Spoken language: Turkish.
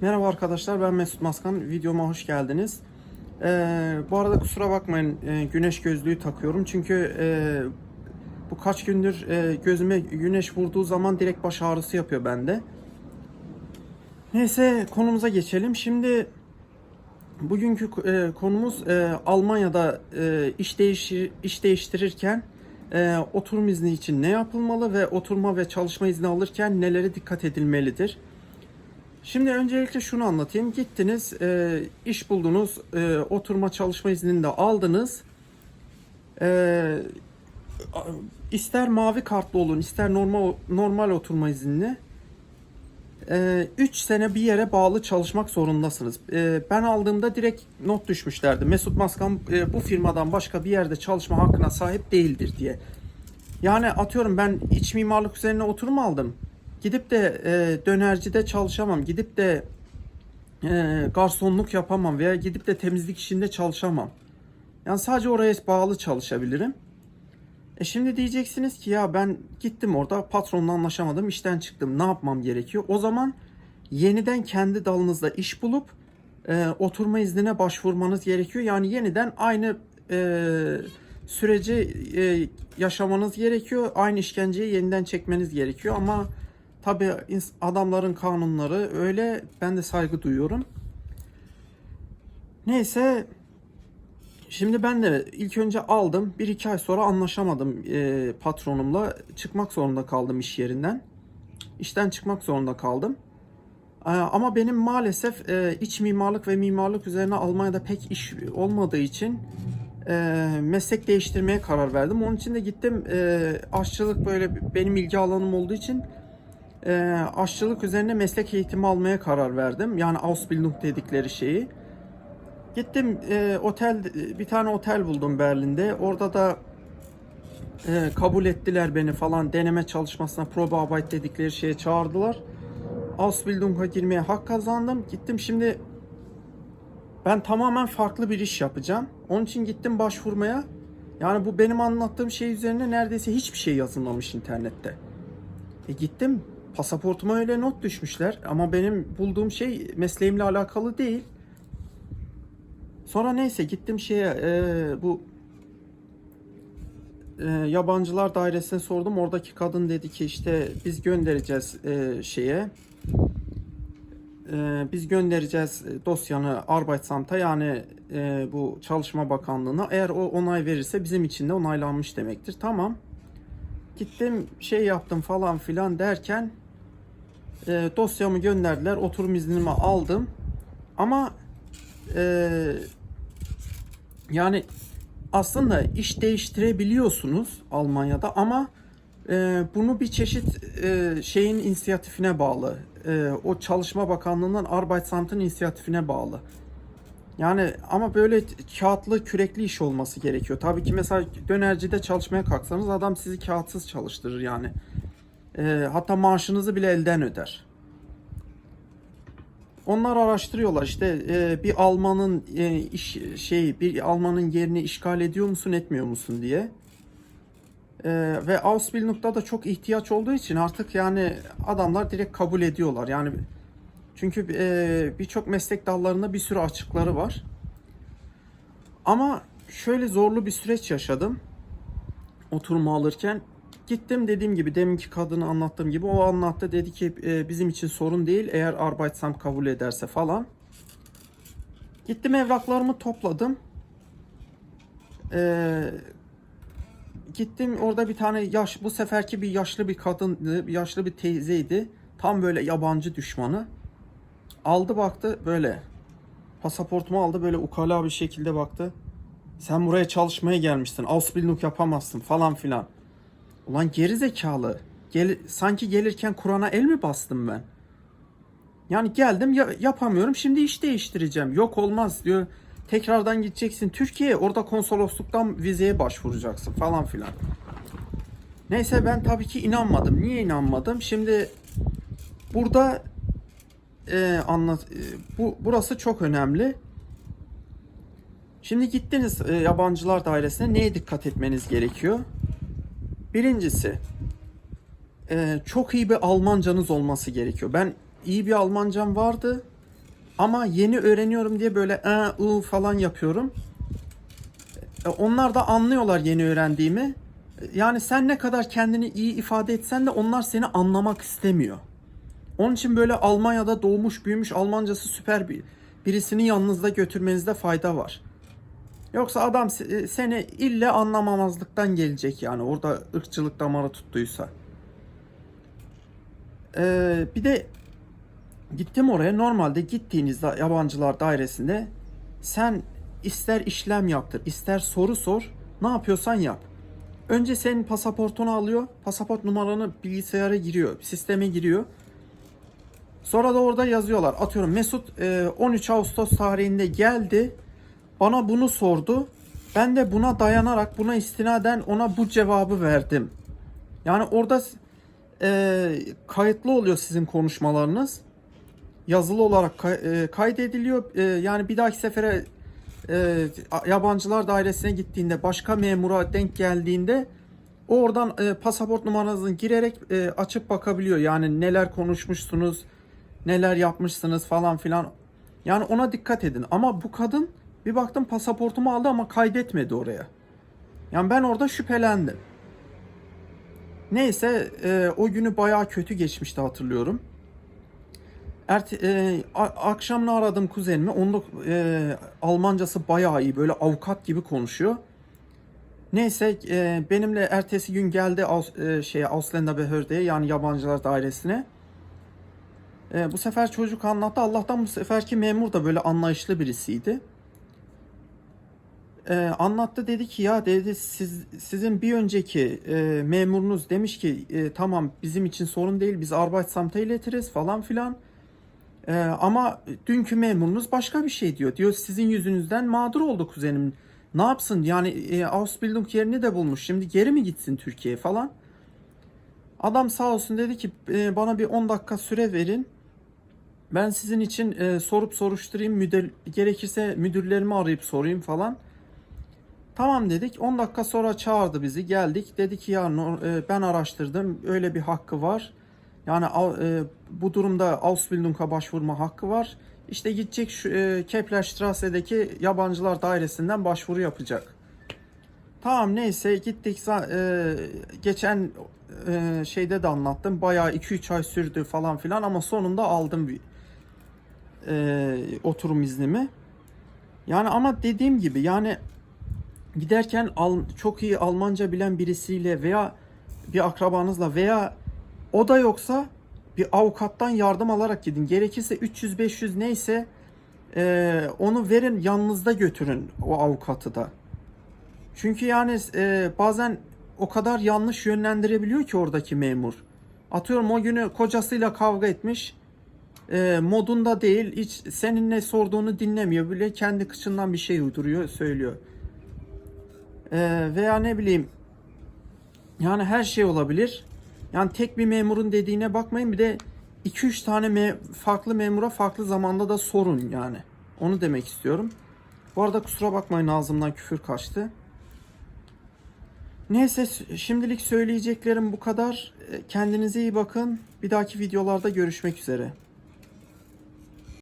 Merhaba arkadaşlar ben Mesut Maskan videoma hoş geldiniz. Ee, bu arada kusura bakmayın e, güneş gözlüğü takıyorum çünkü e, bu kaç gündür e, gözüme güneş vurduğu zaman direkt baş ağrısı yapıyor bende. Neyse konumuza geçelim. Şimdi bugünkü e, konumuz e, Almanya'da e, iş değişir iş değiştirirken e, oturum izni için ne yapılmalı ve oturma ve çalışma izni alırken nelere dikkat edilmelidir? Şimdi öncelikle şunu anlatayım. Gittiniz, e, iş buldunuz, e, oturma çalışma iznini de aldınız. E, ister mavi kartlı olun, ister normal normal oturma izinli. 3 sene bir yere bağlı çalışmak zorundasınız. E, ben aldığımda direkt not düşmüşlerdi. Mesut Maskan e, bu firmadan başka bir yerde çalışma hakkına sahip değildir diye. Yani atıyorum ben iç mimarlık üzerine oturum aldım. Gidip de e, dönercide çalışamam. Gidip de e, garsonluk yapamam veya gidip de temizlik işinde çalışamam. Yani sadece oraya bağlı çalışabilirim. E şimdi diyeceksiniz ki ya ben gittim orada patronla anlaşamadım, işten çıktım. Ne yapmam gerekiyor? O zaman yeniden kendi dalınızda iş bulup e, oturma iznine başvurmanız gerekiyor. Yani yeniden aynı e, süreci e, yaşamanız gerekiyor. Aynı işkenceyi yeniden çekmeniz gerekiyor ama tabii ins- adamların kanunları öyle ben de saygı duyuyorum. Neyse Şimdi ben de ilk önce aldım. Bir iki ay sonra anlaşamadım e, patronumla. Çıkmak zorunda kaldım iş yerinden. İşten çıkmak zorunda kaldım. E, ama benim maalesef e, iç mimarlık ve mimarlık üzerine Almanya'da pek iş olmadığı için e, meslek değiştirmeye karar verdim. Onun için de gittim e, aşçılık böyle benim ilgi alanım olduğu için e, aşçılık üzerine meslek eğitimi almaya karar verdim. Yani Ausbildung dedikleri şeyi. Gittim e, otel bir tane otel buldum Berlin'de. Orada da e, kabul ettiler beni falan deneme çalışmasına Probearbeit dedikleri şeye çağırdılar. Ausbildung'a girmeye hak kazandım. Gittim şimdi ben tamamen farklı bir iş yapacağım. Onun için gittim başvurmaya. Yani bu benim anlattığım şey üzerine neredeyse hiçbir şey yazılmamış internette. E gittim pasaportuma öyle not düşmüşler ama benim bulduğum şey mesleğimle alakalı değil. Sonra neyse gittim şeye e, bu e, yabancılar dairesine sordum. Oradaki kadın dedi ki işte biz göndereceğiz e, şeye. E, biz göndereceğiz dosyanı Arbeitsamt'a yani e, bu Çalışma Bakanlığı'na. Eğer o onay verirse bizim için de onaylanmış demektir. Tamam. Gittim şey yaptım falan filan derken e, dosyamı gönderdiler. Oturum iznimi aldım. Ama e, yani aslında iş değiştirebiliyorsunuz Almanya'da ama e, bunu bir çeşit e, şeyin inisiyatifine bağlı. E, o Çalışma Bakanlığı'ndan Arbeitsamt'ın inisiyatifine bağlı. Yani ama böyle kağıtlı kürekli iş olması gerekiyor. Tabii ki mesela dönercide çalışmaya kalksanız adam sizi kağıtsız çalıştırır yani. E, hatta maaşınızı bile elden öder. Onlar araştırıyorlar işte e, bir Almanın e, iş şey bir Almanın yerini işgal ediyor musun etmiyor musun diye. E, ve Ausbildung'da da çok ihtiyaç olduğu için artık yani adamlar direkt kabul ediyorlar. Yani çünkü e, birçok meslek dallarında bir sürü açıkları var. Ama şöyle zorlu bir süreç yaşadım. Oturma alırken Gittim dediğim gibi deminki kadını anlattığım gibi o anlattı dedi ki e, bizim için sorun değil eğer Arbeitsamt kabul ederse falan. Gittim evraklarımı topladım. Ee, gittim orada bir tane yaş bu seferki bir yaşlı bir kadındı, yaşlı bir teyzeydi. Tam böyle yabancı düşmanı. Aldı baktı böyle. Pasaportumu aldı böyle ukala bir şekilde baktı. Sen buraya çalışmaya gelmişsin. Ausbildung yapamazsın falan filan. Ulan geri zekalı. Gel, sanki gelirken Kur'an'a el mi bastım ben? Yani geldim ya, yapamıyorum şimdi iş değiştireceğim. Yok olmaz diyor. Tekrardan gideceksin Türkiye'ye orada konsolosluktan vizeye başvuracaksın falan filan. Neyse ben tabii ki inanmadım. Niye inanmadım? Şimdi burada e, anlat e, bu burası çok önemli. Şimdi gittiniz e, yabancılar dairesine neye dikkat etmeniz gerekiyor? Birincisi e, çok iyi bir Almancanız olması gerekiyor. Ben iyi bir Almancam vardı Ama yeni öğreniyorum diye böyle e, ı falan yapıyorum. E, onlar da anlıyorlar yeni öğrendiğimi. E, Yani sen ne kadar kendini iyi ifade etsen de onlar seni anlamak istemiyor. Onun için böyle Almanya'da doğmuş büyümüş Almancası süper bir birisini yanınızda götürmenizde fayda var. Yoksa adam e, seni ille anlamamazlıktan gelecek yani orada ırkçılık damarı tuttuysa. Ee, bir de gittim oraya normalde gittiğinizde yabancılar dairesinde sen ister işlem yaptır ister soru sor ne yapıyorsan yap. Önce senin pasaportunu alıyor pasaport numaranı bilgisayara giriyor sisteme giriyor. Sonra da orada yazıyorlar. Atıyorum Mesut e, 13 Ağustos tarihinde geldi. Bana bunu sordu. Ben de buna dayanarak buna istinaden ona bu cevabı verdim. Yani orada e, kayıtlı oluyor sizin konuşmalarınız. Yazılı olarak e, kaydediliyor. E, yani bir dahaki sefere e, yabancılar dairesine gittiğinde başka memura denk geldiğinde o oradan pasaport numaranızı girerek açıp bakabiliyor. Yani neler konuşmuşsunuz, neler yapmışsınız falan filan. Yani ona dikkat edin. Ama bu kadın bir baktım pasaportumu aldı ama kaydetmedi oraya. Yani ben orada şüphelendim. Neyse e, o günü bayağı kötü geçmişti hatırlıyorum. Erte, e, akşamını aradım kuzenimi. Onun da e, Almancası bayağı iyi. Böyle avukat gibi konuşuyor. Neyse e, benimle ertesi gün geldi Aus, e, şeye Ausländerbehörde'ye yani yabancılar dairesine. E, bu sefer çocuk anlattı. Allah'tan bu seferki memur da böyle anlayışlı birisiydi. E, anlattı dedi ki ya dedi siz sizin bir önceki e, memurunuz demiş ki e, tamam bizim için sorun değil biz Arbeitsamt'a iletiriz falan filan. E, ama dünkü memurunuz başka bir şey diyor. Diyor sizin yüzünüzden mağdur oldu kuzenim. Ne yapsın yani e, Ausbildung yerini de bulmuş. Şimdi geri mi gitsin Türkiye'ye falan. Adam sağ olsun dedi ki e, bana bir 10 dakika süre verin. Ben sizin için e, sorup soruşturayım. Müdür, gerekirse müdürlerimi arayıp sorayım falan. Tamam dedik. 10 dakika sonra çağırdı bizi. Geldik. Dedi ki ya e, ben araştırdım. Öyle bir hakkı var. Yani e, bu durumda Ausbildung'a başvurma hakkı var. İşte gidecek şu e, Keplerstrasse'deki yabancılar dairesinden başvuru yapacak. Tamam neyse gittik. Geçen şeyde de anlattım. Bayağı 2-3 ay sürdü falan filan ama sonunda aldım bir oturum iznimi. Yani ama dediğim gibi yani giderken çok iyi Almanca bilen birisiyle veya bir akrabanızla veya o da yoksa bir avukattan yardım alarak gidin. Gerekirse 300-500 neyse e, onu verin yanınızda götürün o avukatı da. Çünkü yani e, bazen o kadar yanlış yönlendirebiliyor ki oradaki memur. Atıyorum o günü kocasıyla kavga etmiş. E, modunda değil. Hiç senin ne sorduğunu dinlemiyor. Bile kendi kıçından bir şey uyduruyor, söylüyor. E, veya ne bileyim yani her şey olabilir. Yani tek bir memurun dediğine bakmayın. Bir de 2-3 tane me- farklı memura farklı zamanda da sorun yani. Onu demek istiyorum. Bu arada kusura bakmayın ağzımdan küfür kaçtı. Neyse şimdilik söyleyeceklerim bu kadar. E, Kendinize iyi bakın. Bir dahaki videolarda görüşmek üzere.